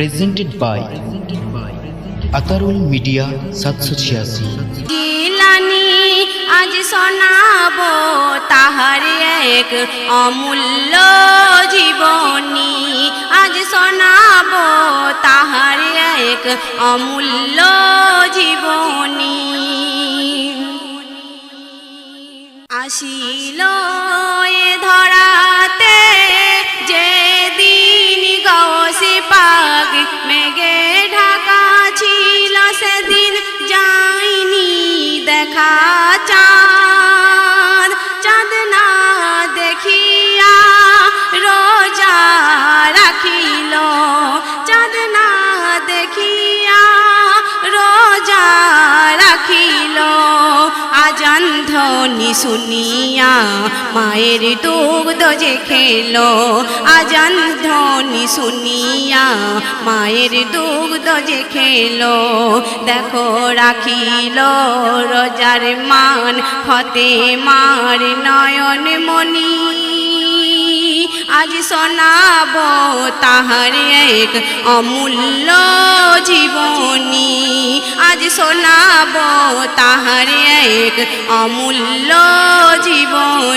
Presented by Atarul media সাতশো ছিয়াশি। আজ শোনাব তাহার এক অমূল্য জীবনী। আজ শোনাব তাহার এক অমূল্য জীবনী। আসিল এ ধ্বনি শুনিয়া মায়ের দুগ্ধ যে খেল। আজান ধ্বনি শুনিয়া মায়ের দুগ্ধ যে খেল। দেখো রাখিল রোজার মান ফতে মার নয়ন মণি আজ শোনাব তাহার এক অমূল্য জীবনী। আজ শোনাব তাহার এক অমূল্য জীবনী।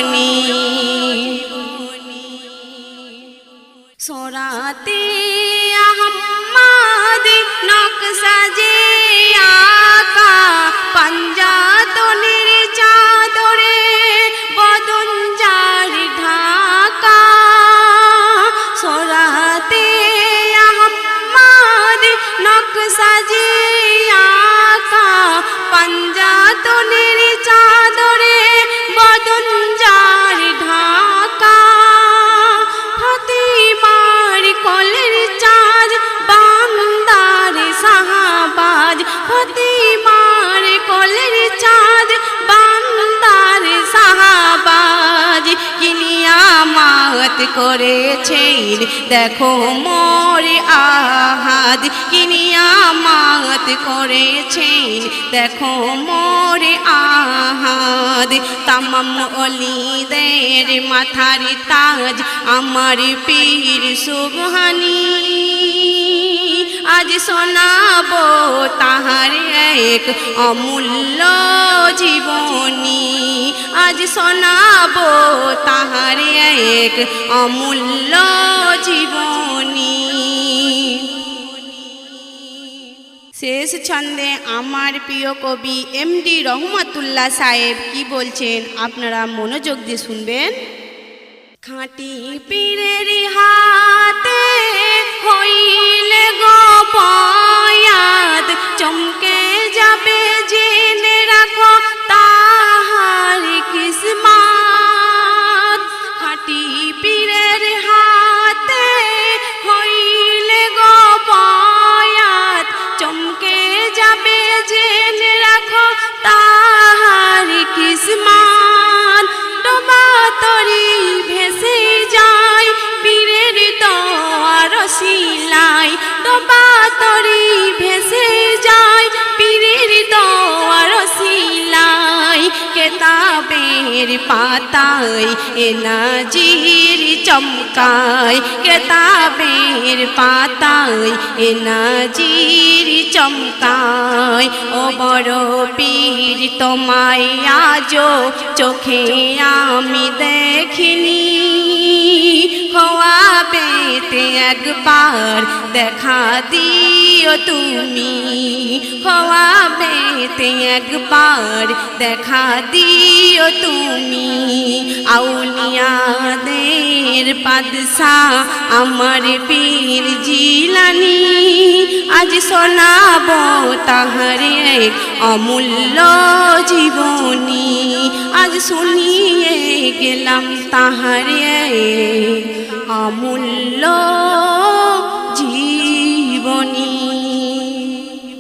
করেছেন। দেখো মোর আহাদ কিনিয়ামাত করেছেন। দেখো মোর আহাদ, তামাম অলিদের মাথার তাজ আমার পীর সুবহানি। আজ শোনাব তাহার এক অমূল্য জীবনী। আজ শোনাব তাহার এক অমূল্য জীবনী। শেষ ছন্দে আমার প্রিয় কবি এম ডি রহমতুল্লাহ সাহেব কি বলছেন আপনারা মনোযোগ দিয়ে শুনবেন? খাঁটি পীরের হাতে শিলাই ডোবা তরি ভেসে যায় বীরের দোয়ার শিলাই কেতাবের পাতায়, এ নাজির চমকায়, কেতাবের পাতায়, এ নাজির চমকায়, ও বড় পীর তোমায় আজো চোখে আমি দেখিনি। হওয়াবেতে একবার দেখা দিও তুমি। হওয়াবেতে একবার দেখা দিও তুমি। আউলিয়াদের পাদশা আমার পীর জিলানি শোনাব তাহারে অমূল্য জীবনী। আজ শুনিয়ে গেলাম তাহারে অমূল্য